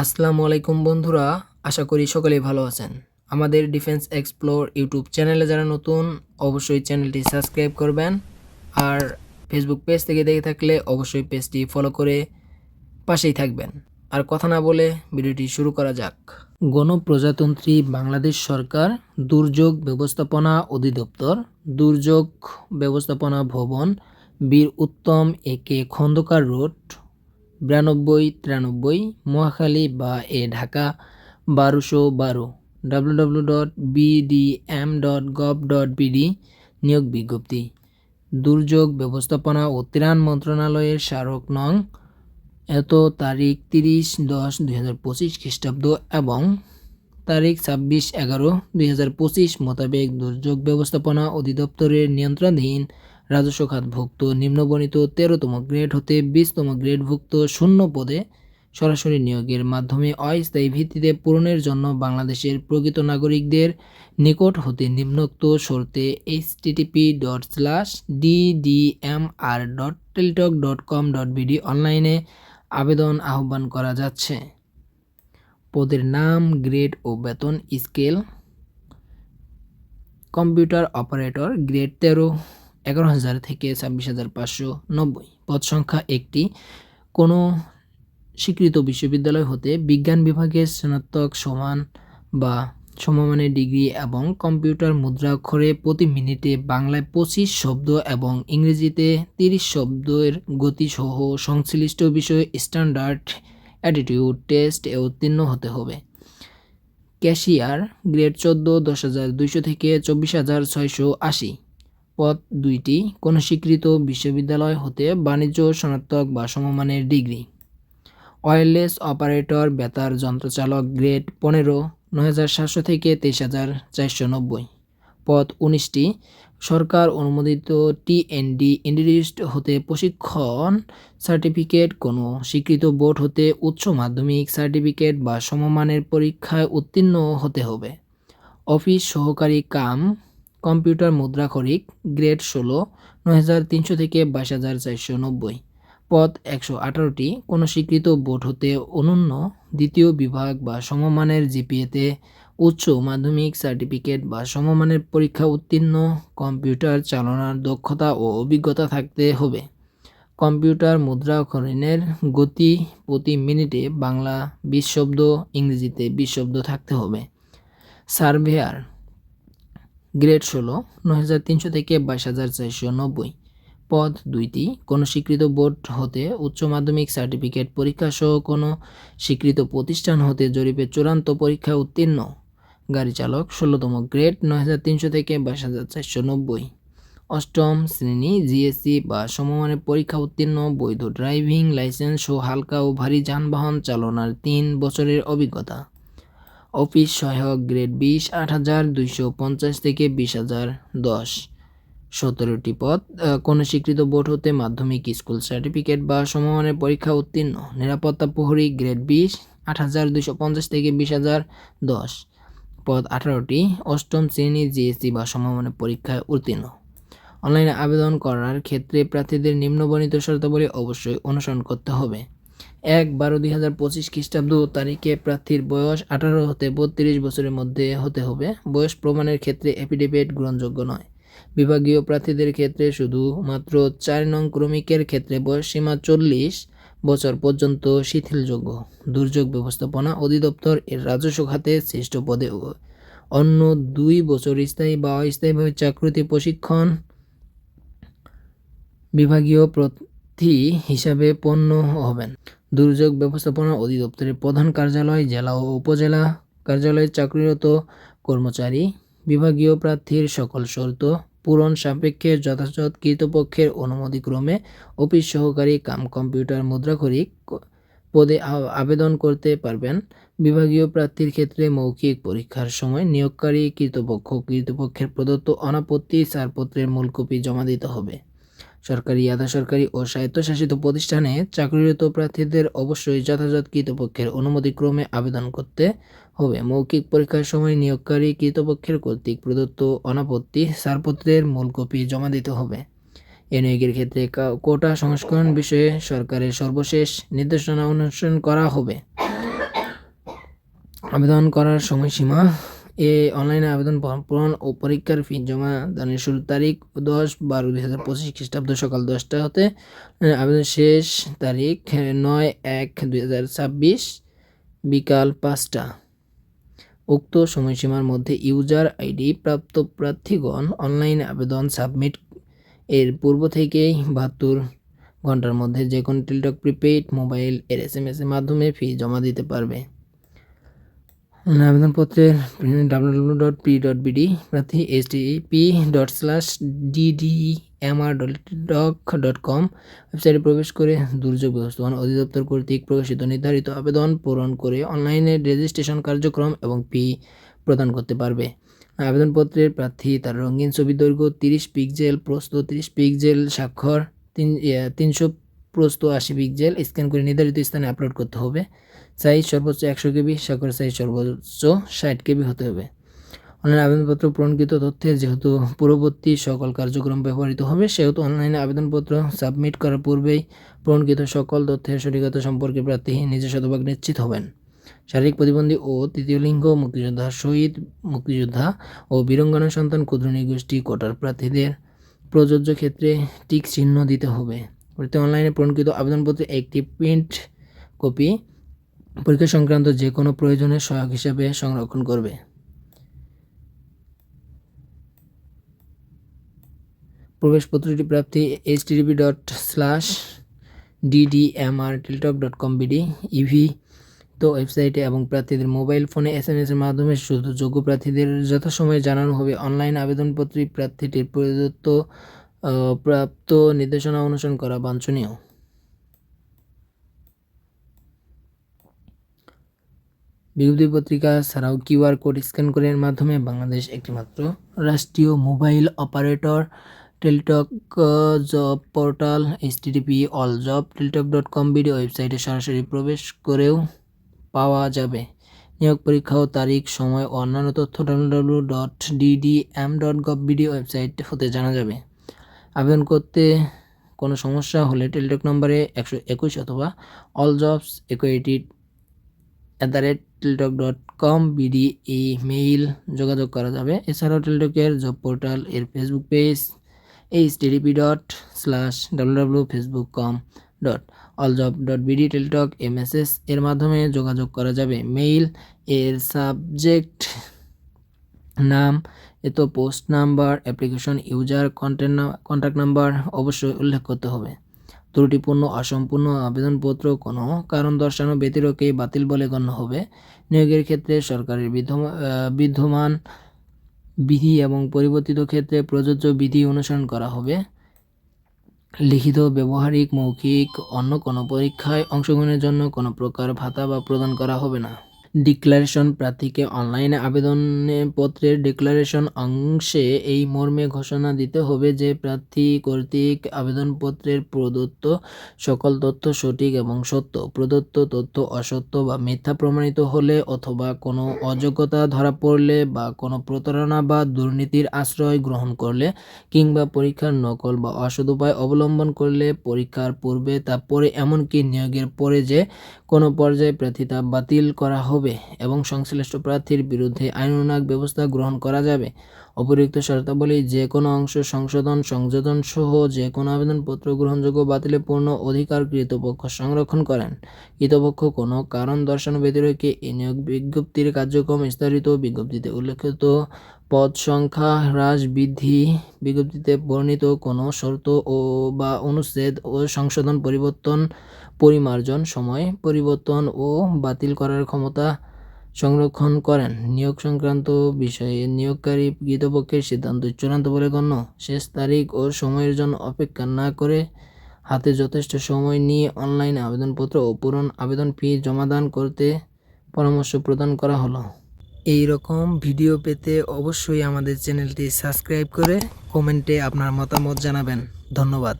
আসসালামু আলাইকুম বন্ধুরা, আশা করি সকলেই ভালো আছেন। আমাদের ডিফেন্স এক্সপ্লোর ইউটিউব চ্যানেলে যারা নতুন, অবশ্যই চ্যানেলটি সাবস্ক্রাইব করবেন। আর ফেসবুক পেজ থেকে দেখে থাকলে অবশ্যই পেজটি ফলো করে পাশেই থাকবেন। আর কথা না বলে ভিডিওটি শুরু করা যাক। গণপ্রজাতন্ত্রী বাংলাদেশ সরকার, দুর্যোগ ব্যবস্থাপনা অধিদপ্তর, দুর্যোগ ব্যবস্থাপনা ভবন, বীর উত্তম এ কে খন্দকার রোড বিরানব্বই তিরানব্বই, মহাখালী বা এ ঢাকা বারোশো বারো। W W dot BDM dot gov dot BD নিয়োগ বিজ্ঞপ্তি। দুর্যোগ ব্যবস্থাপনা ও ত্রাণ মন্ত্রণালয়ের স্মারক নং এত তারিখ তিরিশ দশ দুই হাজার পঁচিশ খ্রিস্টাব্দ এবং তারিখ ছাব্বিশ এগারো দুই হাজার পঁচিশ মোতাবেক দুর্যোগ ব্যবস্থাপনা অধিদপ্তরের নিয়ন্ত্রণাধীন রাজস্ব খাতভুক্ত নিম্নবর্ণিত তেরোতম গ্রেড হতে বিশতম গ্রেডভুক্ত শূন্য পদে সরাসরি নিয়োগের মাধ্যমে অস্থায়ী ভিত্তিতে পূরণের জন্য বাংলাদেশের প্রকৃত নাগরিকদের নিকট হতে নিম্নোক্ত শর্তে H TTP dot slash DDMR dot Teletalk dot com dot BD অনলাইনে আবেদন আহ্বান করা যাচ্ছে। পদের নাম, গ্রেড ও বেতন স্কেল, কম্পিউটার অপারেটর, গ্রেড তেরো। এগারো হাজার থেকে ছাব্বিশ হাজার পাঁচশো নব্বই। পদ সংখ্যা একটি। কোনো স্বীকৃত বিশ্ববিদ্যালয় হতে বিজ্ঞান বিভাগে স্নাতক সমান বা সমমানের ডিগ্রি এবং কম্পিউটার মুদ্রাক্ষরে প্রতি মিনিটে বাংলায় পঁচিশ শব্দ এবং ইংরেজিতে তিরিশ শব্দের গতিসহ সংশ্লিষ্ট বিষয়ে স্ট্যান্ডার্ড অ্যাটিটিউড টেস্ট এ উত্তীর্ণ হতে হবে। ক্যাশিয়ার গ্রেড চোদ্দ, দশ হাজার দুইশো থেকে চব্বিশ হাজার ছয়শো আশি। পদ দুইটি কোনো স্বীকৃত বিশ্ববিদ্যালয় হতে বাণিজ্য, স্নাতক বা সমমানের ডিগ্রি। ওয়্যারলেস অপারেটর বেতার যন্ত্রচালক গ্রেড পনেরো, নয় হাজার সাতশো থেকে তেইশ হাজার চারশো নব্বই। পদ উনিশটি, সরকার অনুমোদিত টিএনডি ইন্ডিউসড হতে প্রশিক্ষণ সার্টিফিকেট কোনো স্বীকৃত বোর্ড হতে উচ্চ মাধ্যমিক সার্টিফিকেট বা সমমানের পরীক্ষায় উত্তীর্ণ হতে হবে। অফিস সহকারী কাম কম্পিউটার মুদ্রাক্ষরিক গ্রেড ষোলো, নয় হাজার তিনশো থেকে বাইশ হাজার চারশো নব্বই। পদ একশো আঠারোটি। কোনো স্বীকৃত বোর্ড হতে অনন্য। দ্বিতীয় বিভাগ বা সমমানের জিপিএতে উচ্চ মাধ্যমিক সার্টিফিকেট বা সমমানের পরীক্ষা উত্তীর্ণ। কম্পিউটার চালনার দক্ষতা ও অভিজ্ঞতা থাকতে হবে। কম্পিউটার মুদ্রাক্ষরণের গতি প্রতি মিনিটে বাংলা বিশ শব্দ, ইংরেজিতে বিশ শব্দ থাকতে হবে। সার্ভেয়ার গ্রেড ষোলো, নয় হাজার তিনশো থেকে বাইশ হাজার চারশো নব্বই। পদ দুইটি, কোনো স্বীকৃত বোর্ড হতে উচ্চ মাধ্যমিক সার্টিফিকেট পরীক্ষা সহ কোনো স্বীকৃত প্রতিষ্ঠান হতে জরিপে চূড়ান্ত পরীক্ষায় উত্তীর্ণ। গাড়ি চালক, ষোলোতম গ্রেড, নয় হাজার তিনশো থেকে বাইশ হাজার চারশো নব্বই। অষ্টম শ্রেণি, জিএসসি বা সমমানের পরীক্ষা উত্তীর্ণ, বৈধ ড্রাইভিং লাইসেন্স ও হালকা ও ভারী যানবাহন চালনার তিন বছরের অভিজ্ঞতা। অফিস সহায়ক গ্রেড বিশ, আট হাজার দুইশো পঞ্চাশ থেকে বিশ হাজার দশ। সতেরোটি পদ কোনো স্বীকৃত বোর্ড হতে মাধ্যমিক স্কুল সার্টিফিকেট বা সমমানের পরীক্ষা উত্তীর্ণ। নিরাপত্তা প্রহরী গ্রেড বিশ, আট হাজার দুইশো পঞ্চাশ থেকে বিশ হাজার দশ। পদ আঠারোটি, অষ্টম শ্রেণি জিএসসি বা সমমানের পরীক্ষায় উত্তীর্ণ। অনলাইনে আবেদন করার ক্ষেত্রে প্রার্থীদের নিম্নবর্ণিত শর্তাবলী অবশ্যই অনুসরণ করতে হবে। এক বারো দুই হাজার পঁচিশ খ্রিস্টাব্দ তারিখে প্রার্থীর বয়স আঠারো হতে বত্রিশ বছরের মধ্যে হতে হবে। বয়স প্রমাণের ক্ষেত্রে এফিডেভিট গ্রহণযোগ্য নয়। বিভাগীয় প্রার্থীদের ক্ষেত্রে শুধুমাত্র চার নং ক্রমিকের ক্ষেত্রে বয়স সীমা চল্লিশ বছর পর্যন্ত শিথিলযোগ্য। দুর্যোগ ব্যবস্থাপনা অধিদপ্তর এর রাজস্ব খাতে শ্রেষ্ঠ পদে অন্য দুই বছর স্থায়ী বা অস্থায়ীভাবে চাকরিতে প্রশিক্ষণ। বিভাগীয় প্রার্থী হিসাবে পণ্য হবেন। দুর্যোগ ব্যবস্থাপনা অধিদপ্তরের প্রধান কার্যালয়, জেলা ও উপজেলা কার্যালয়ে চাকরিরত কর্মচারী, বিভাগীয় প্রার্থীর সকল শর্ত পূরণ সাপেক্ষে যথাযথ কৃতপক্ষের অনুমতিক্রমে অফিস সহকারী কাম কম্পিউটার মুদ্রাক্ষরিক পদে আবেদন করতে পারবেন। বিভাগীয় প্রার্থীর ক্ষেত্রে মৌখিক পরীক্ষার সময় নিয়োগকারী কৃতপক্ষ কৃতপক্ষের প্রদত্ত অনাপত্তি ছাড়পত্রের মূল কপি জমা দিতে হবে। সরকারি আধা সরকারি ও স্বায়ত্তশাসিত প্রতিষ্ঠানে চাকরিরত প্রার্থীদের অবশ্যই যথাযথ কৃতপক্ষের অনুমতিক্রমে আবেদন করতে হবে। মৌখিক পরীক্ষার সময় নিয়োগকারী কৃতপক্ষের কর্তৃক প্রদত্ত অনাপত্তি ছাড়পত্রের মূল কপি জমা দিতে হবে। এ নিয়োগের ক্ষেত্রে কোটা সংস্করণ বিষয়ে সরকারের সর্বশেষ নির্দেশনা অনুসরণ করা হবে। আবেদন করার সময়সীমা এ অনলাইনে আবেদন পূরণ ও পরীক্ষার ফি জমা দানের শুরুর তারিখ দশ বারো দুই হাজার পঁচিশ খ্রিস্টাব্দ সকাল দশটা হতে আবেদন শেষ তারিখ নয় এক দুই হাজার ছাব্বিশ বিকাল পাঁচটা। উক্ত সময়সীমার মধ্যে ইউজার আইডি প্রাপ্ত প্রার্থীগণ অনলাইনে আবেদন সাবমিট এর পূর্ব থেকেই বাহাত্তর ঘণ্টার মধ্যে যে কোনো টেলিটক, প্রিপেইড, মোবাইল এর এস এম এস এর মাধ্যমে ফি জমা দিতে পারবে। আবেদনপত্রের W dot P dot BD প্রার্থী H P dot slash DD MR doc dot com ওয়েবসাইটে প্রবেশ করে দুর্যোগ ব্যবস্থাপনা অধিদপ্তর কর্তৃক প্রকাশিত নির্ধারিত আবেদন পূরণ করে অনলাইনে রেজিস্ট্রেশন কার্যক্রম এবং ফি প্রদান করতে পারবে। আবেদনপত্রের প্রার্থী তার রঙিন ছবি দৈর্ঘ্য তিরিশ পিক্সেল প্রস্ত তিরিশ পিক্সেল স্বাক্ষর তিন তিনশো প্রস্ত আশি পিক্সেল স্ক্যান করে নির্ধারিত স্থানে আপলোড করতে হবে। সাইজ সর্বোচ্চ একশো কেবি স্বাক্ষর সাইজ সর্বোচ্চ ষাট কেবি হতে হবে। অনলাইন আবেদনপত্র পূরণকৃত তথ্যের যেহেতু পূর্ববর্তী সকল কার্যক্রম ব্যবহৃত হবে, সেহেতু অনলাইনে আবেদনপত্র সাবমিট করার পূর্বেই পূরণকৃত সকল তথ্যের সঠিকতা সম্পর্কে প্রার্থী নিজে শতভাগ নিশ্চিত হবেন। শারীরিক প্রতিবন্ধী ও তৃতীয় লিঙ্গ মুক্তিযোদ্ধা শহীদ মুক্তিযোদ্ধা ও বীরঙ্গনা সন্তান ক্ষুদ্র নিগোষ্ঠী কোটার প্রার্থীদের প্রযোজ্য ক্ষেত্রে টিক চিহ্ন দিতে হবে। অনলাইনে পূরণকৃত আবেদনপত্রে একটি প্রিন্ট কপি পরীক্ষা সংক্রান্ত যে কোনো প্রয়োজনের সহায়ক হিসেবে সংরক্ষণ করবে। প্রবেশপত্রটি প্রাপ্তি H TDP dot slash DDMR Teletalk dot com BD EV তো ওয়েবসাইটে এবং প্রার্থীদের মোবাইল ফোনে এস এম এর মাধ্যমে শুধু যোগ্য প্রার্থীদের যথাসময়ে জানানো হবে। অনলাইন আবেদনপত্রে প্রার্থীটির প্রদত্ত প্রাপ্ত নির্দেশনা অনুসরণ করা বাঞ্ছনীয়। বিজ্ঞপ্তি পত্রিকা ছাড়াও কিউআর কোড স্ক্যান করে এর মাধ্যমে বাংলাদেশ একটিমাত্র রাষ্ট্রীয় mobile operator, Teletalk, job portal HTDP all job, Teletalk dot com BD ওয়েবসাইটে সরাসরি প্রবেশ করেও পাওয়া যাবে। নিয়োগ পরীক্ষা ও তারিখ, সময় অন্যান্য তথ্য W dot DDM dot gov BD website হতে জানা যাবে। আবেদন করতে কোনো সমস্যা হলে টেলিটক নম্বরে একশো একুশ অথবা all jobs equity at the rate Teletalk dot com BD এই মেইল যোগাযোগ করা যাবে। এছাড়াও টেলিটকের জব পোর্টাল এর Facebook page H TDP dot slash W Facebook com dot all job dot BD Teletalk MSS এর মাধ্যমে যোগাযোগ করা যাবে। মেইল এর সাবজেক্ট নাম, এত post number application user content contact number অবশ্যই উল্লেখ করতে হবে। ত্রুটিপূর্ণ, অসম্পূর্ণ আবেদনপত্র কোনো কারণ দর্শানো ব্যতিরকেই বাতিল বলে গণ্য হবে। নিয়োগের ক্ষেত্রে সরকারের বিদ্যমান বিধি এবং পরিবর্তিত ক্ষেত্রে প্রযোজ্য বিধি অনুসরণ করা হবে। লিখিত, ব্যবহারিক, মৌখিক, অন্য কোনো পরীক্ষায় অংশগ্রহণের জন্য কোনো প্রকার ভাতা বা প্রদান করা হবে না। ডিক্লারেশন প্রার্থীকে অনলাইনে আবেদনের পত্রের ডিক্লারেশন অংশে এই মর্মে ঘোষণা দিতে হবে যে প্রার্থী কর্তৃক আবেদনপত্রের প্রদত্ত সকল তথ্য সঠিক এবং সত্য। প্রদত্ত তথ্য অসত্য বা মিথ্যা প্রমাণিত হলে অথবা কোনো অযোগ্যতা ধরা পড়লে বা কোনো প্রতারণা বা দুর্নীতির আশ্রয় গ্রহণ করলে কিংবা পরীক্ষার নকল বা অসৎ উপায় অবলম্বন করলে পরীক্ষার পূর্বে তা পরে এমনকি নিয়োগের পরে যে কোনো পর্যায়ে প্রার্থী তা বাতিল করা হবে। এবং সংশ্লিষ্ট প্রার্থীর বিরুদ্ধে আইনানুগ ব্যবস্থা গ্রহণ করা যাবে। অপরিক্ত শর্তাবলী যে কোনো অংশ সংশোধন, সংযোজন সহ যে কোনো আবেদনপত্র গ্রহণযোগ্য বাতিলের পূর্ণ অধিকার কৃতপক্ষ সংরক্ষণ করেন। কৃতপক্ষ কোনো কারণ দর্শানো ব্যতিরেকে এই নিয়োগ বিজ্ঞপ্তির কার্যক্রম স্থগিত বিজ্ঞপ্তিতে উল্লেখিত পদ সংখ্যা, হ্রাস বৃদ্ধি বিজ্ঞপ্তিতে বর্ণিত কোনো শর্ত ও বা অনুচ্ছেদ ও সংশোধন পরিবর্তন পরিমার্জন, সময় পরিবর্তন ও বাতিল করার ক্ষমতা সংরক্ষণ করেন। নিয়োগ সংক্রান্ত বিষয়ে নিয়োগকারী কৃতপক্ষের সিদ্ধান্ত চূড়ান্ত বলে গণ্য। শেষ তারিখ ও সময়ের জন্য অপেক্ষা না করে হাতে যথেষ্ট সময় নিয়ে অনলাইন আবেদনপত্র ও পূরণ আবেদন ফি জমাদান করতে পরামর্শ প্রদান করা হলো। এই রকম ভিডিও পেতে অবশ্যই আমাদের চ্যানেলটি সাবস্ক্রাইব করে কমেন্টে আপনার মতামত জানাবেন। ধন্যবাদ।